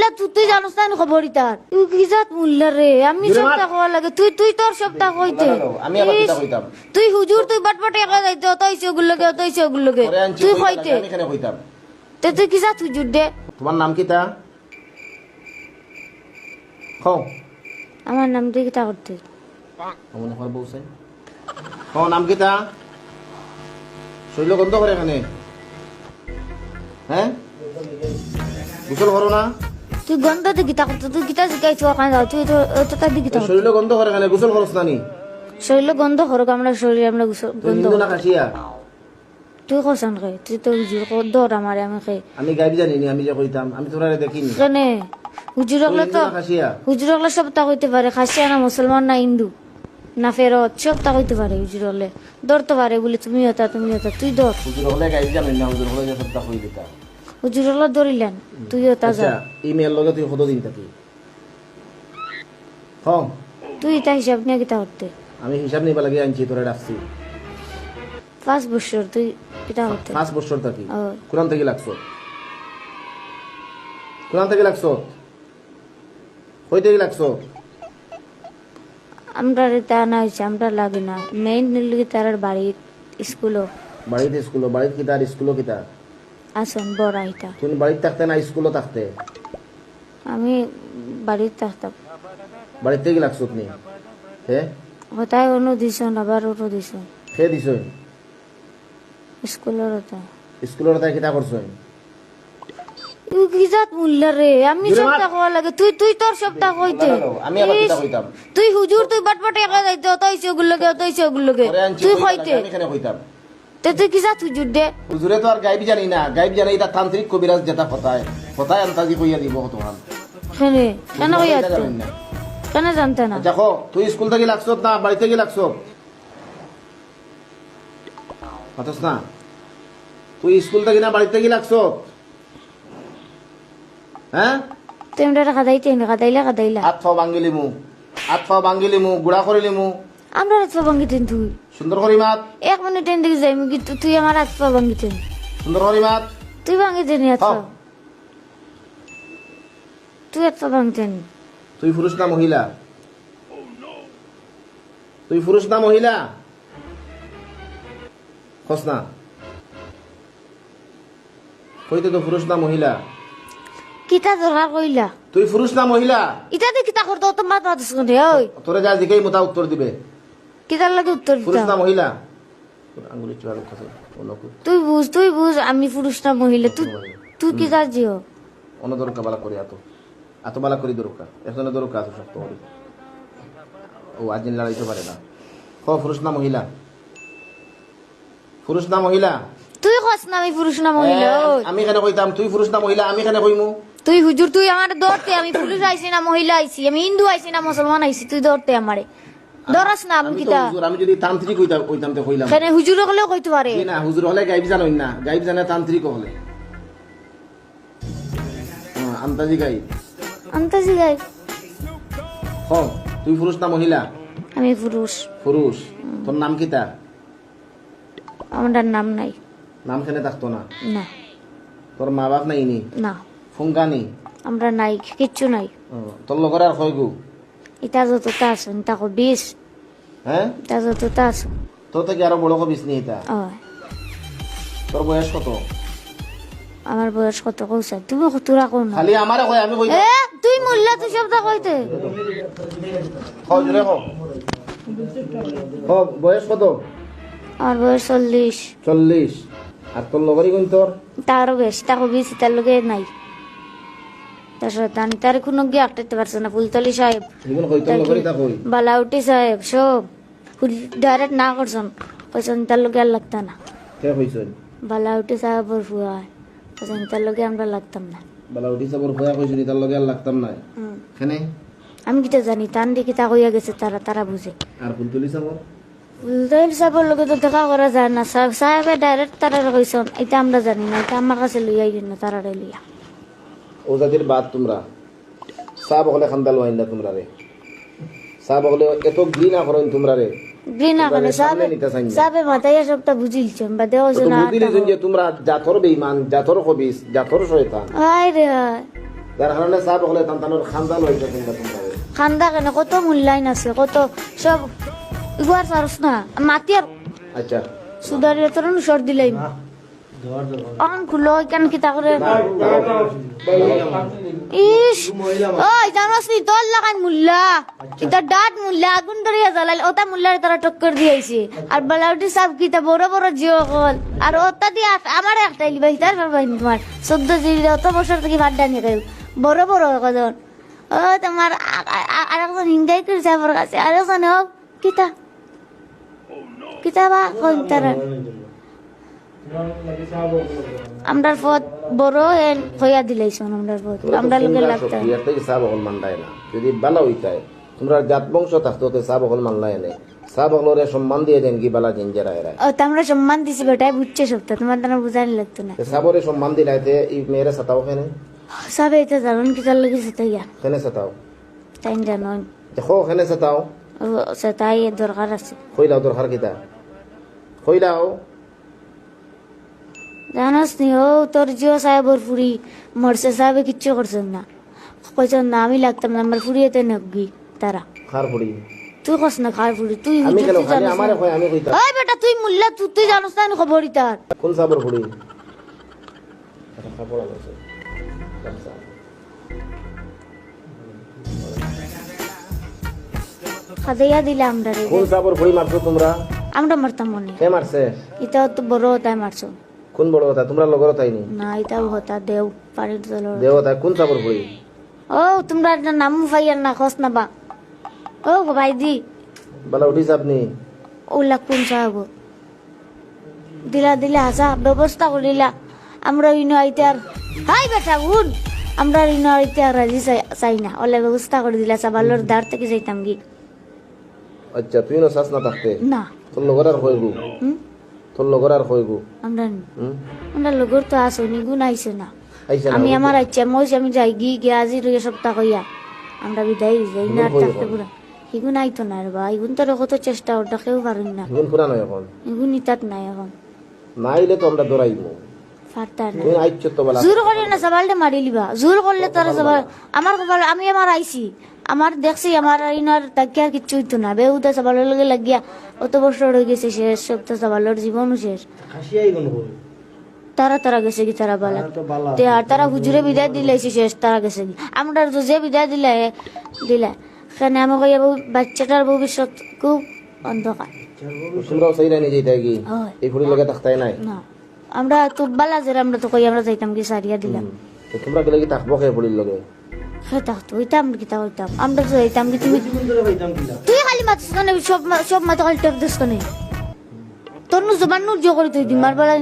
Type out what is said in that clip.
মুল্লা তুই তুই জানোস না খবর তুই কি জাত মুল্লা রে আমি লাগে। তুই তুই তোর কইতে আমি আবার কিতা কইতাম? তুই হুজুর তুই বাটবাটে একা যাইতে অতই সেগুলোকে পরে আনছি তুই কইতে আমি এখানে কইতাম তে তুই কি জাত হুজুর দে? তোমার নাম কি তা? কও। আমার নাম তুই কিতা করতে মনে হয় বউ চাই। কও নাম কি তা? শৈল গন্ধ করে এখানে। হ্যাঁ গোসল করো না? তুই গন্ধ করতে তুই কিতা শিখাইছো ওখানে যাও তুই তো তো তার কিতা শৈল গন্ধ করে এখানে গোসল করছ না নি? শরীরে গন্ধ করো আমরা শরীরে আমরা তুই গন্ধ না খাসিয়া তুই কসান খাই তুই তো হুজুর দর আমার আমি খাই আমি গাইব জানি নি আমি যে কইতাম আমি তোরা দেখিনি। কেনে হুজুর হলে তো হুজুর হলে সব তা কইতে পারে খাসিয়া না মুসলমান না হিন্দু। না ফেরত সব তা কইতে পারে হুজুর হলে। ধরতে পারে বলে তুমি হতা তুমি হতা তুই ধর। হুজুর হলে গাইব জানি না হুজুর হলে কই দিতা হুজুর হলে ধরিলেন তুই হতা যা। আচ্ছা ইমেল লগে তুই কত দিন থাকি কও তুই তা হিসাব নিয়ে কিতা করতে? আমি হিসাব নিবা লাগে আনছি তোরা ডাকছি পাঁচ বছর তুই কিতা করতে? পাঁচ বছর থাকি। কোরআন থেকে লাগছো? কোরআন থেকে লাগছো? কই থেকে লাগছো? আমরা তা না হয়েছে আমরা লাগে না। মেইন নিলে তার বাড়ির স্কুলও। বাড়িতে স্কুল বাড়িতে কিতা আর স্কুলও কিতা? আসন বড় আইতা তুমি বাড়িতে থাকতে না স্কুলও থাকতে? আমি বাড়িতে থাকতাম। বাড়িতে থেকে লাগছো তুমি? হে? হতায় অনু দিছন আবার ওরও দিছন। হে দিছো স্কুলের হতা স্কুলের তাই কিতা করছ তুই কি জাত মূল্য রে? আমি। সপ্তাহ হওয়া লাগে। তুই তুই তোর সপ্তাহ কইতে। আমি আবার ইস, কইতাম? তুই হুজুর তুই বাটবাটে একা যাইতে অতই সেগুলোকে অতই সেগুলোকে পরে আনছি তুই কইতে। আমি এখানে কইতাম। তে তুই দে? হুজুরে তো আর গাইব জানি না গাইব জানি এটা তান্ত্রিক কবিরাজ যেটা হতায় হতায় আন্তাজি কইয়া দিব তোমার কেনে? জানতে না? দেখো তুই স্কুল থেকে লাগছো না লাগছো? না। তুই স্কুল থেকে না লাগছো? হ্যাঁ? টাকা গুড়া আমরা তুই। সুন্দর করি মাত। এক মিনিট এন দিকে যাই কিন্তু তুই আমার হাত পা ভাঙ্গিতেন সুন্দর করি মাত। তুই ভাঙ্গিতেন হাত পা। তুই হাত পা ভাঙতেন তুই পুরুষ না মহিলা? তুই পুরুষ না মহিলা? খস না। কইতে তো পুরুষ না মহিলা। কিতা দরকার কইলা? তুই পুরুষ না মহিলা? ইটাতে কিতা করতো তো মাত মাত শুনে ওই তোরে যা দিকেই মোটা উত্তর দিবে। কিতার লাগে উত্তর পুরুষ না মহিলা? আঙ্গুলি চুয়ার তুই বুঝ তুই বুঝ আমি পুরুষ না মহিলা। তুই তুই কি জিও অন্য দরকার বালা করি বালা করি দরকার। একজনের দরকার শক্ত করি। ও লড়াইতে পারে না। পুরুষ না মহিলা? পুরুষ না মহিলা? তুই কস না আমি পুরুষ না মহিলা আমি এখানে কইতাম তুই পুরুষ না মহিলা আমি এখানে কইমু। তুই হুজুর তুই আমার দৌড়তে আমি পুরুষ আইছি না মহিলা আইছি আমি হিন্দু আইছি না মুসলমান আইছি তুই দৌড়তে আমারে। দরাস না আমি কিতা? আমি যদি তান্ত্রিক হইতাম কইতাম তো কইলাম। কেন হুজুর হলেও কইতে পারে। না হুজুর হলে গাইব জানোই না গাইব জানে তান্ত্রিক হলে। আন্তাজি গাইব। আন্তাজি গাই হ তুই পুরুষ না মহিলা? আমি পুরুষ। পুরুষ। তোর নাম কি তা আমার নাম নাই। নাম খেনে থাকতো না? না। তোর মা বাপ নাই নি? না। ফুঙ্কানি আমরা নাই কিচ্ছু নাই। তোর লগর আর কয় গু ইটা যতটা আছেন তাকো বিষ হ্যাঁ ইটা যতটা আছে তোর থেকে আরও বড় কবিস নি এটা ও তোর বয়স কত? আমার বয়স কত কৌছা? তুমি তোরা কোন খালি আমারে কয় আমি কই এ তুই মূল্য তুই শব্দ কইতে। কও জোরে কও হ বয়স কত? আমার বয়স চল্লিশ চল্লিশ আর তোর লগরই কোন তোর তারও বেশ তাকো বিষ তার লগে নাই। তারপর তানি তার কোনো গিয়ে আটকাতে পারছে না ফুলতলি সাহেব। তা বালাউটি সাহেব সব। ডাইরেক্ট না করছেন। কইছেন তার আর লাগতা না। বালাউটি সাহেবর ফুয়া। কইছেন তার আমরা লাগতাম না। তার আর লাগতাম। আমি কিটা জানি তান দিয়ে কিতা কইয়া গেছে তারা তারা বুঝে। আর ফুলতুলি যাবর ফুলতলি সাহেবের লগে তো দেখা করা যায় না। সাহেব সাহেবে ডাইরেক্ট তারা কইছেন এটা আমরা জানি না এটা আমার কাছে লইয়া না তারা লইয়া। ও জাতির বাদ তোমরা। সাব হলে খান্দাল ওয়াইন্দা তোমরা রে। সাব হলে এত ঘি না করেন তোমরা রে। করে না। মাথায় সবটা বুঝিলছেন বা না যে তোমরা বেঈমান কবিস শয়তান। আয়। কারণে চা তান্তানোর খান্দাল তোমরা খান্দা কেন? কত মূল্যায়ন আছে কত সব ইগুয়ার চারস না। মাতি আচ্ছা। সুদারি তরুণ দিলাই। অন খুলো কেন কি তা করে ইস ওই জানোস নি তোর লাগান মুল্লা। এটা ডাট মুল্লা, আগুন ধরিয়া জ্বালাইল। ওটা মুল্লার তারা টক্কর দিয়েছে আর বালাউটি সাহেব কিতা বড় বড় জিও কল আর ওটা দিয়ে আমার একটা লিবা হিতার পারবাই তোমার। চোদ্দ জিবি অত বছর থেকে ভাত ডানি খাই বড় বড় কদন ও, তোমার আরেকজন হিংদাই করে যাবার কাছে। আরেকজন হোক কিতা? কিতা বা কই তারা? আমরার পথ বড় এন হইয়া দিলাইছন আমরার পথ। আমরা লোকে লাগতাম। চা বকল মানলাই না? যদি বালা হইতায় তোমরা জাত বংশ থাকতো তো চা বকল মানলাই নাই চা বকলরে সম্মান দিয়ে দেন কি বালা জিঞ্জারা এরা ও তো আমরা সম্মান দিছি বেটাই বুঝছে সবটা তোমার তো বুঝানি লাগতো না। সাবরে সম্মান দিলাইতে এই মেয়েরা সাতাও খেনে সবে এটা জানুন কি তার লাগে সেটাইয়া খেনে সাতাও? তাই জানুন। দেখো খেনে সাতাও? এর দরকার আছে। কইলাও দরকার কিতা? কইলাও জানাস নি ও তোর জিও সাহেবর ফুরি মরসে সাহেবে কিচ্ছু করছেন না। কইছেন না আমি লাগতাম না আমার ফুরিয়েতে নবগি তারা খার পড়ি তুই কস না খার ফুরি তুই আমি কেন খালি আমারে কই আমি কইতা ওই বেটা তুই মুল্লা তুই তুই জানোস না খবরই তার। কোন সাবর পড়ি কাপড় আছে। খাদাইয়া দিলে আমরা কোন সাবর পড়ি মারছো তোমরা? আমরা মারতাম মনে কে মারছে? এটা তো বড় তাই মারছো। কোন বড় কথা? তোমরা লগর তাইনি না? এটাও হতা দেও পানির জলের দেবতা কোন সাবর পড়ি ও তোমরা নাম ফাইয়ার না খস না বা ও ভাই দি। বালা উঠিস আপনি ওলা কোন সাহেব দিলা দিলা হাসা ব্যবস্থা করিলা আমরা ইনো আইতে আর হাই বেটা উন আমরা ইনো আইতে আর রাজি চাই- না ওলা ব্যবস্থা করে দিলা সাবালোর দাঁড় থেকে যাইতাম কি? আচ্ছা তুই না শ্বাস না থাকতে? না। তোর লগর আর হুম? তোর লগর আর কইগু আমরা আমরা লগর তো আসো নি। গুণ আইছে না আমি আমার ইচ্ছা মই আমি যাই গি গে আজি রয়ে সপ্তাহ কইয়া। আমরা বিদায় যাই না আর থাকতে পুরা ইগুন আইতো না রে বা ইগুন তো কত চেষ্টা ওটা কেউ পারুন না। গুণ পুরা নয় এখন? ইগুন ইতাত নাই এখন। নাইলে তো আমরা দৌড়াইবো জোর করে না সবালটা মারি লিবা। জোর করলে তোরা আমার কপাল আমি আমার আইছি। আমার দেখছি আমার ইনার তাকে আর কিচ্ছু হইতো না। বেউতা সবালের লগে লাগিয়া অত বছর হয়ে গেছে শেষ সব তো সবালের জীবনও শেষ। তারা তারা গেছে কি তারা বালা? তে আর তারা হুজুরে বিদায় দিলাইছে শেষ তারা গেছে কি? আমরা তো যে বিদায় দিলে দিলা। সেখানে আমাকে এই বউ- বাচ্চাটার ভবিষ্যৎ খুব অন্ধকার। তোমরাও রানি যেটা কি? এই ফুড়ি লগে থাকতাই নাই? না। আমরা তো বালা যে আমরা তো কই আমরা যাইতাম কি সারিয়া দিলাম। তো তোমরা গেলে কি থাকব কে ফুড়ির লগে? হ্যাঁ থাকতো কি তা হইতাম। আমরা তো যাইতাম কি তুমি তুই খালি মাছ কানে? সব মা- সব মাথা খালি টেপ দিস কানে? তোর নু জবান নু জো করে তুই দিমার বেলা